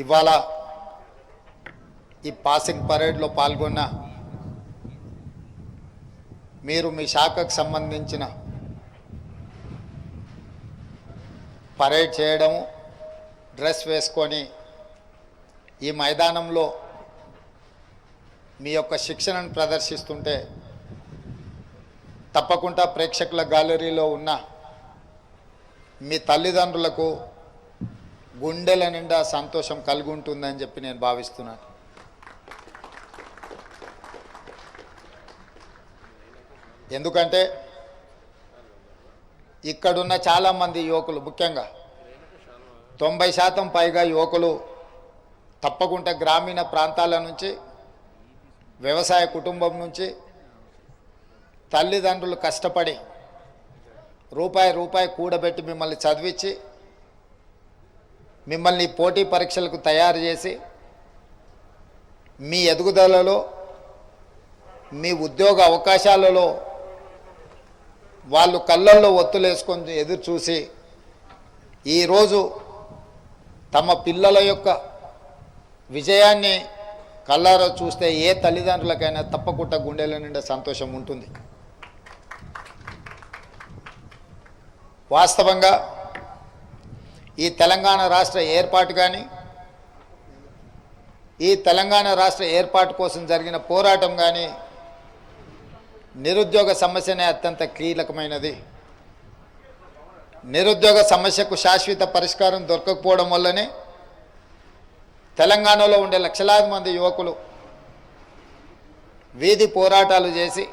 ఇవాళ ఈ పాసింగ్ పరేడ్లో పాల్గొన్న మీరు మీ శాఖకు సంబంధించిన పరేడ్ చేయడము డ్రెస్ వేసుకొని ఈ మైదానంలో మీ యొక్క శిక్షణను ప్రదర్శిస్తుంటే తప్పకుండా ప్రేక్షకుల గ్యాలరీలో ఉన్న మీ తల్లిదండ్రులకు గుండెల నిండా సంతోషం కలిగి ఉంటుందని చెప్పి నేను భావిస్తున్నాను. ఎందుకంటే ఇక్కడున్న చాలామంది యువకులు ముఖ్యంగా తొంభై శాతం పైగా యువకులు తప్పకుండా గ్రామీణ ప్రాంతాల నుంచి వ్యవసాయ కుటుంబం నుంచి తల్లిదండ్రులు కష్టపడి రూపాయి రూపాయి కూడబెట్టి మిమ్మల్ని చదివించి మిమ్మల్ని పోటీ పరీక్షలకు తయారు చేసి మీ ఎదుగుదలలో మీ ఉద్యోగ అవకాశాలలో వాళ్ళు కళ్ళల్లో ఒత్తులేసుకొని ఎదురు చూసి ఈరోజు తమ పిల్లల యొక్క విజయాన్ని కళ్ళారా చూస్తే ఏ తల్లిదండ్రులకైనా తప్పకుండా గుండెల నిండా సంతోషం ఉంటుంది. వాస్తవంగా ఈ తెలంగాణ రాష్ట్ర ఏర్పాటు కానీ ఈ తెలంగాణ రాష్ట్ర ఏర్పాటు కోసం జరిగిన పోరాటం కానీ నిరుద్యోగ సమస్యనే అత్యంత కీలకమైనది. నిరుద్యోగ సమస్యకు శాశ్వత పరిష్కారం దొరకకపోవడం వల్లనే తెలంగాణలో ఉండే లక్షలాది మంది యువకులు వీధి పోరాటాలు చేసి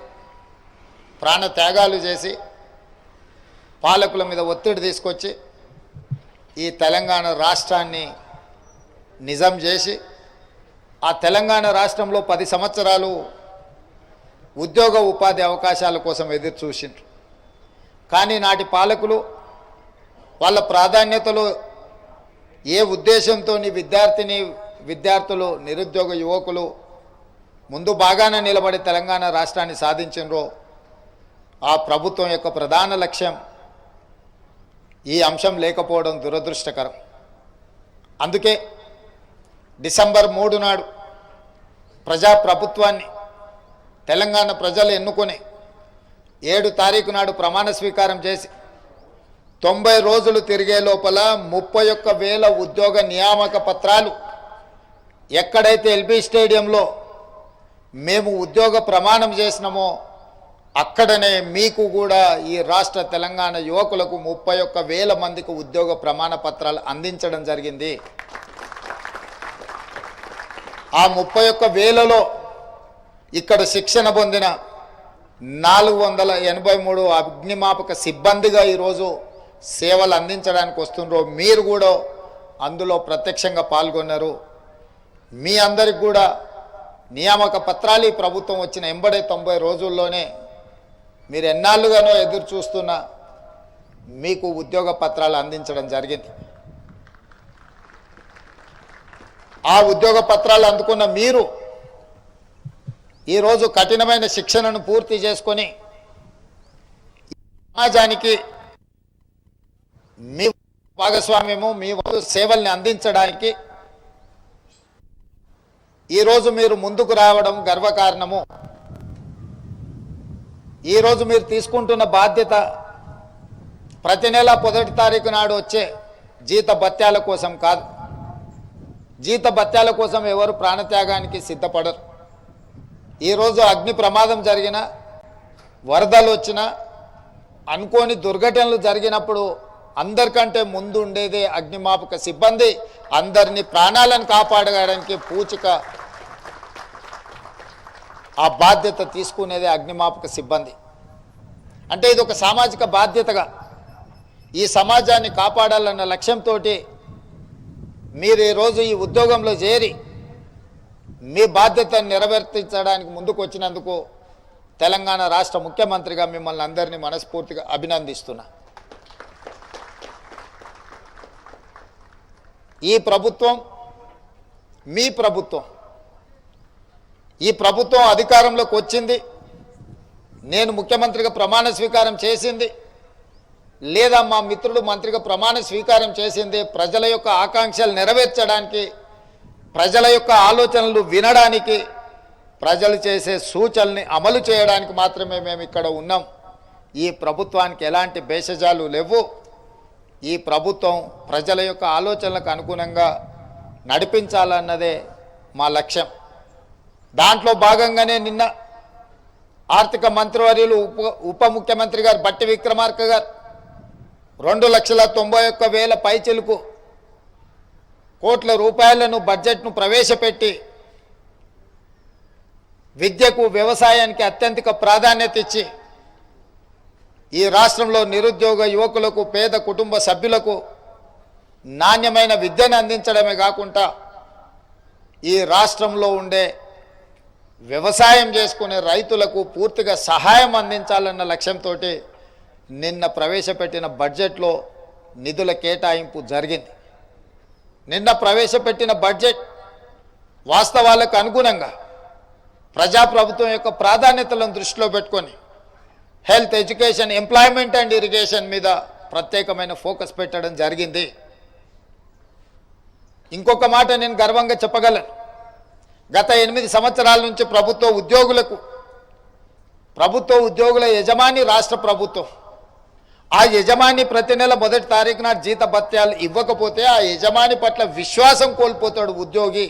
ప్రాణ త్యాగాలు చేసి పాలకుల మీద ఒత్తిడి తీసుకొచ్చి ఈ తెలంగాణ రాష్ట్రాన్ని నిజం చేసి ఆ తెలంగాణ రాష్ట్రంలో పది సంవత్సరాలు ఉద్యోగ ఉపాధి అవకాశాల కోసం ఎదురు చూసిండ్రు. కానీ నాటి పాలకులు వాళ్ళ ప్రాధాన్యతలు ఏ ఉద్దేశంతో విద్యార్థిని విద్యార్థులు నిరుద్యోగ యువకులు ముందు బాగానే నిలబడి తెలంగాణ రాష్ట్రాన్ని సాధించినరో ఆ ప్రభుత్వం యొక్క ప్రధాన లక్ష్యం ఈ అంశం లేకపోవడం దురదృష్టకరం. అందుకే డిసెంబర్ మూడు నాడు ప్రజాప్రభుత్వాన్ని తెలంగాణ ప్రజలు ఎన్నుకొని ఏడు తారీఖు నాడు ప్రమాణ స్వీకారం చేసి తొంభై రోజులు తిరిగే లోపల ముప్పై ఒక్క వేల ఉద్యోగ నియామక పత్రాలు ఎక్కడైతే ఎల్బీ స్టేడియంలో మేము ఉద్యోగ ప్రమాణం చేసినామో అక్కడనే మీకు కూడా ఈ రాష్ట్ర తెలంగాణ యువకులకు ముప్పై ఒక్క వేల మందికి ఉద్యోగ ప్రమాణ పత్రాలు అందించడం జరిగింది. ఆ ముప్పై ఒక్క వేలలో ఇక్కడ శిక్షణ పొందిన నాలుగు వందల ఎనభై మూడు అగ్నిమాపక సిబ్బందిగా ఈరోజు సేవలు అందించడానికి వస్తుండ్రో మీరు కూడా అందులో ప్రత్యక్షంగా పాల్గొన్నారు. మీ అందరికి కూడా నియామక పత్రాలు ప్రభుత్వం వచ్చిన ఎంబడే తొంభై రోజుల్లోనే మీరు ఎన్నాళ్ళుగానో ఎదురు చూస్తున్నా మీకు ఉద్యోగ పత్రాలు అందించడం జరిగింది. ఆ ఉద్యోగ పత్రాలు అందుకున్న మీరు ఈరోజు కఠినమైన శిక్షణను పూర్తి చేసుకొని సమాజానికి మీ భాగస్వామ్యము మీ సేవల్ని అందించడానికి ఈరోజు మీరు ముందుకు రావడం గర్వకారణము. ఈరోజు మీరు తీసుకుంటున్న బాధ్యత ప్రతి నెల మొదటి తారీఖు నాడు వచ్చే జీత భత్యాల కోసం కాదు. జీత భత్యాల కోసం ఎవరు ప్రాణత్యాగానికి సిద్ధపడరు. ఈరోజు అగ్ని ప్రమాదం జరిగిన వరదలు వచ్చిన అనుకోని దుర్ఘటనలు జరిగినప్పుడు అందరికంటే ముందు ఉండేదే అగ్నిమాపక సిబ్బంది. అందరినీ ప్రాణాలను కాపాడడానికి పూచిక ఆ బాధ్యత తీసుకునేదే అగ్నిమాపక సిబ్బంది. అంటే ఇది ఒక సామాజిక బాధ్యతగా. ఈ సమాజాన్ని కాపాడాలన్న లక్ష్యంతో మీరు ఈరోజు ఈ ఉద్యోగంలో చేరి మీ బాధ్యతను నెరవేర్తించడానికి ముందుకు వచ్చినందుకు తెలంగాణ రాష్ట్ర ముఖ్యమంత్రిగా మిమ్మల్ని అందరినీ మనస్ఫూర్తిగా అభినందిస్తున్నా. ఈ ప్రభుత్వం మీ ప్రభుత్వం. ఈ ప్రభుత్వం అధికారంలోకి వచ్చింది. నేను ముఖ్యమంత్రిగా ప్రమాణ స్వీకారం చేసింది. లేదా మా మిత్రుడు మంత్రిగా ప్రమాణ స్వీకారం చేసింది. ప్రజల యొక్క ఆకాంక్షలు నెరవేర్చడానికి ప్రజల యొక్క ఆలోచనలు వినడానికి ప్రజలు చేసే సూచనల్ని అమలు చేయడానికి మాత్రమే మేము ఇక్కడ ఉన్నాం. ఈ ప్రభుత్వానికి ఎలాంటి భేషజాలు లేవు. ఈ ప్రభుత్వం ప్రజల యొక్క ఆలోచనలకు అనుగుణంగా నడిపించాలన్నదే మా లక్ష్యం. దాంట్లో భాగంగానే నిన్న ఆర్థిక మంత్రివర్యులు ఉప ఉప ముఖ్యమంత్రి గారు బట్టి విక్రమార్క గారు రెండు లక్షల తొంభై ఒక్క వేల పైచెలకు కోట్ల రూపాయలను బడ్జెట్ను ప్రవేశపెట్టి విద్యకు వ్యవసాయానికి అత్యంతిక ప్రాధాన్యత ఇచ్చి ఈ రాష్ట్రంలో నిరుద్యోగ యువకులకు పేద కుటుంబ సభ్యులకు నాణ్యమైన విద్యను అందించడమే కాకుండా ఈ రాష్ట్రంలో ఉండే వ్యవసాయం చేసుకునే రైతులకు పూర్తిగా సహాయం అందించాలన్న లక్ష్యంతో నిన్న ప్రవేశపెట్టిన బడ్జెట్లో నిధుల కేటాయింపు జరిగింది. నిన్న ప్రవేశపెట్టిన బడ్జెట్ వాస్తవాలకు అనుగుణంగా ప్రజాప్రభుత్వం యొక్క ప్రాధాన్యతలను దృష్టిలో పెట్టుకొని health education employment and irrigation మీద ప్రత్యేకమైన ఫోకస్ పెట్టడం జరిగింది. ఇంకొక మాట నేను గర్వంగా చెప్పగలను. గత ఎనిమిది సంవత్సరాల నుంచి ప్రభుత్వ ఉద్యోగులకు ప్రభుత్వ ఉద్యోగుల యజమాని రాష్ట్ర ప్రభుత్వం. ఆ యజమాని ప్రతి నెల మొదటి తారీఖు నాడు జీత భత్యాలు ఇవ్వకపోతే ఆ యజమాని పట్ల విశ్వాసం కోల్పోతాడు ఉద్యోగి.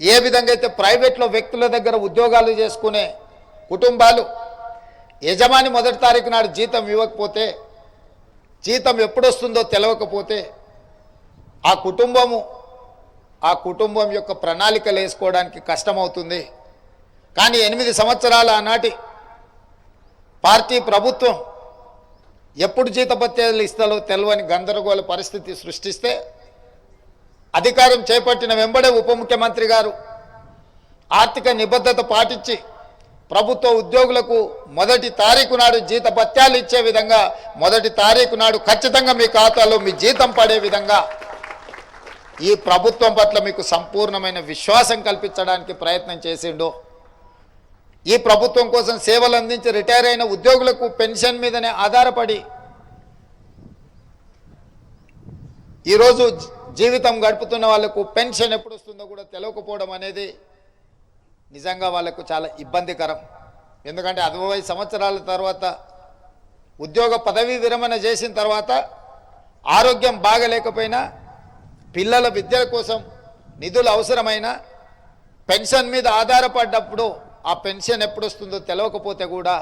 ఏ విధంగా అయితే ప్రైవేట్లో వ్యక్తుల దగ్గర ఉద్యోగాలు చేసుకునే కుటుంబాలు యజమాని మొదటి తారీఖు నాడు జీతం ఇవ్వకపోతే జీతం ఎప్పుడొస్తుందో తెలవకపోతే ఆ కుటుంబము ఆ కుటుంబం యొక్క ప్రణాళికలు వేసుకోవడానికి కష్టమవుతుంది. కానీ ఎనిమిది సంవత్సరాల ఆనాటి పార్టీ ప్రభుత్వం ఎప్పుడు జీతభత్యాలు ఇస్తాలో తెలవని గందరగోళ పరిస్థితి సృష్టిస్తే అధికారం చేపట్టిన వెంబడే ఉప ముఖ్యమంత్రి గారు ఆర్థిక నిబద్ధత పాటించి ప్రభుత్వ ఉద్యోగులకు మొదటి తారీఖు నాడు జీత భత్యాలు ఇచ్చే విధంగా మొదటి తారీఖు నాడు ఖచ్చితంగా మీ ఖాతాలో మీ జీతం పడే విధంగా ఈ ప్రభుత్వం పట్ల మీకు సంపూర్ణమైన విశ్వాసం కల్పించడానికి ప్రయత్నం చేసిండు. ఈ ప్రభుత్వం కోసం సేవలు అందించి రిటైర్ అయిన ఉద్యోగులకు పెన్షన్ మీదనే ఆధారపడి ఈరోజు జీవితం గడుపుతున్న వాళ్ళకు పెన్షన్ ఎప్పుడు వస్తుందో కూడా తెలియకపోవడం అనేది నిజంగా వాళ్ళకు చాలా ఇబ్బందికరం. ఎందుకంటే అరవై సంవత్సరాల తర్వాత ఉద్యోగ పదవీ విరమణ చేసిన తర్వాత ఆరోగ్యం బాగలేకపోయినా పిల్లల విద్య కోసం నిధులు అవసరమైన పెన్షన్ మీద ఆధారపడ్డప్పుడు ఆ పెన్షన్ ఎప్పుడు వస్తుందో తెలవకపోతే కూడా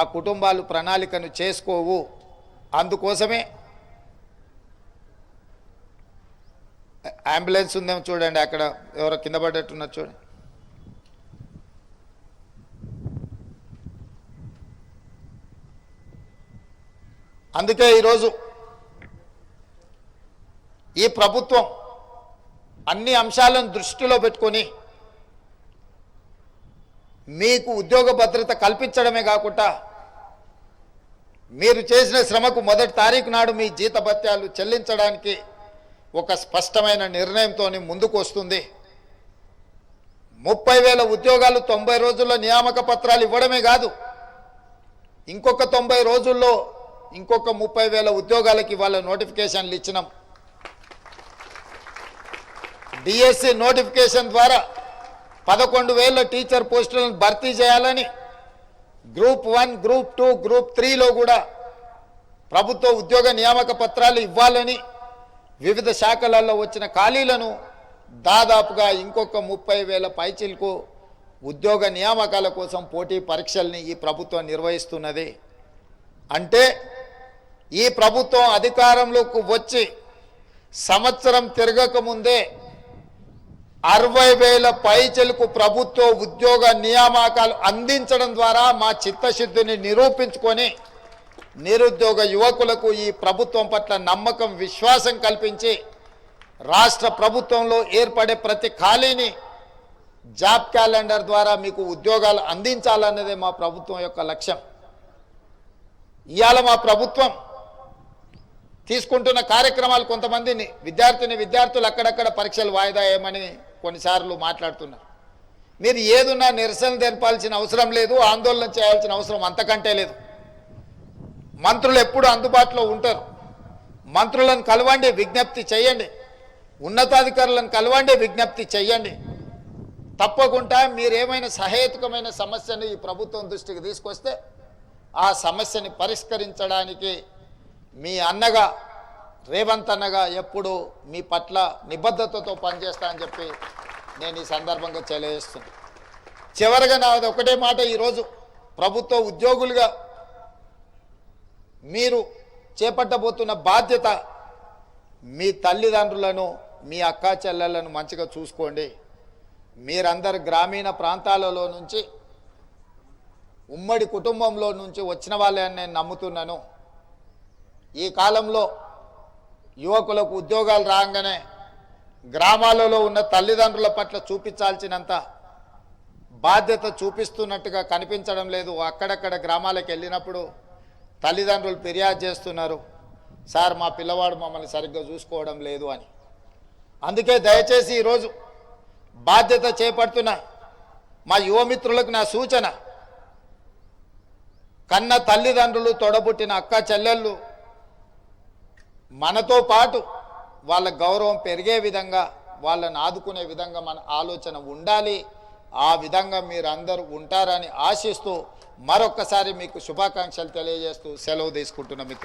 ఆ కుటుంబాలు ప్రణాళికను చేసుకోవు. అందుకోసమే అంబులెన్స్ ఉందేమో చూడండి అక్కడ ఎవరో కింద పడ్డట్టున్నారు చూడండి. అందుకే ఈరోజు ఈ ప్రభుత్వం అన్ని అంశాలను దృష్టిలో పెట్టుకొని మీకు ఉద్యోగ భద్రత కల్పించడమే కాకుండా మీరు చేసిన శ్రమకు మొదటి తారీఖు నాడు మీ జీతభత్యాలు చెల్లించడానికి ఒక స్పష్టమైన నిర్ణయంతో ముందుకు వస్తుంది. ముప్పై వేల ఉద్యోగాలు తొంభై రోజుల్లో నియామక పత్రాలు ఇవ్వడమే కాదు ఇంకొక తొంభై రోజుల్లో ఇంకొక ముప్పై వేల ఉద్యోగాలకి వాళ్ళ నోటిఫికేషన్లు ఇచ్చినాం. డిఎస్సి నోటిఫికేషన్ ద్వారా పదకొండు వేల టీచర్ పోస్టులను భర్తీ చేయాలని group one group two group త్రీలో కూడా ప్రభుత్వ ఉద్యోగ నియామక పత్రాలు ఇవ్వాలని వివిధ శాఖలలో వచ్చిన ఖాళీలను దాదాపుగా ఇంకొక ముప్పై వేల పైచిలకు ఉద్యోగ నియామకాల కోసం పోటీ పరీక్షల్ని ఈ ప్రభుత్వం నిర్వహిస్తున్నది. అంటే ఈ ప్రభుత్వం అధికారంలోకి వచ్చి సంవత్సరం తిరగక ముందే అరవై వేల పైచలకు ప్రభుత్వ ఉద్యోగ నియామకాలు అందించడం ద్వారా మా చిత్తశుద్ధిని నిరూపించుకొని నిరుద్యోగ యువకులకు ఈ ప్రభుత్వం పట్ల నమ్మకం విశ్వాసం కల్పించి రాష్ట్ర ప్రభుత్వంలో ఏర్పడే ప్రతి ఖాళీని జాబ్ క్యాలెండర్ ద్వారా మీకు ఉద్యోగాలు అందించాలన్నదే మా ప్రభుత్వం యొక్క లక్ష్యం. ఇవాళ మా ప్రభుత్వం తీసుకుంటున్న కార్యక్రమాలు కొంతమందిని విద్యార్థిని విద్యార్థులు అక్కడక్కడ పరీక్షలు వాయిదా వేయమని కొన్నిసార్లు మాట్లాడుతున్నారు మీరు ఏదున్నా నిరసన తెలపాల్సిన అవసరం లేదు ఆందోళన చేయాల్సిన అవసరం అంతకంటే లేదు. మంత్రులు ఎప్పుడు అందుబాటులో ఉంటారు. మంత్రులను కలవండి విజ్ఞప్తి చేయండి. ఉన్నతాధికారులను కలవండి విజ్ఞప్తి చెయ్యండి తప్పకుండా మీరేమైనా సహేతుకమైన సమస్యను ఈ ప్రభుత్వం దృష్టికి తీసుకొస్తే ఆ సమస్యని పరిష్కరించడానికి మీ అన్నగా రేవంత్ అన్నగా ఎప్పుడు మీ పట్ల నిబద్ధతతో పనిచేస్తా అని చెప్పి నేను ఈ సందర్భంగా తెలియజేస్తున్నాను చివరిగా నాది ఒకటే మాట ఈరోజు ప్రభుత్వ ఉద్యోగులుగా మీరు చేపట్టబోతున్న బాధ్యత మీ తల్లిదండ్రులను మీ అక్క చెల్లెలను మంచిగా చూసుకోండి. మీరందరు గ్రామీణ ప్రాంతాలలో నుంచి ఉమ్మడి కుటుంబంలో నుంచి వచ్చిన వాళ్ళే నేను నమ్ముతున్నాను. ఈ కాలంలో యువకులకు ఉద్యోగాలు రాగానే గ్రామాలలో ఉన్న తల్లిదండ్రుల పట్ల చూపించాల్సినంత బాధ్యత చూపిస్తున్నట్టుగా కనిపించడం లేదు. అక్కడక్కడ గ్రామాలకు వెళ్ళినప్పుడు తల్లిదండ్రులు ఫిర్యాదు చేస్తున్నారు. సార్ మా పిల్లవాడు మమ్మల్ని సరిగ్గా చూసుకోవడం లేదు అని. అందుకే దయచేసి ఈరోజు బాధ్యత చేపడుతున్న మా యువమిత్రులకు నా సూచన కన్న తల్లిదండ్రులు తొడబుట్టిన అక్క చెల్లెళ్ళు మనతో పాటు వాళ్ళ గౌరవం పెరిగే విధంగా వాళ్ళని ఆదుకునే విధంగా మన ఆలోచన ఉండాలి. ఆ విధంగా మీరు అందరూ ఉంటారని ఆశిస్తూ మరొక్కసారి మీకు శుభాకాంక్షలు తెలియజేస్తూ సెలవు తీసుకుంటున్న. మిత్రులు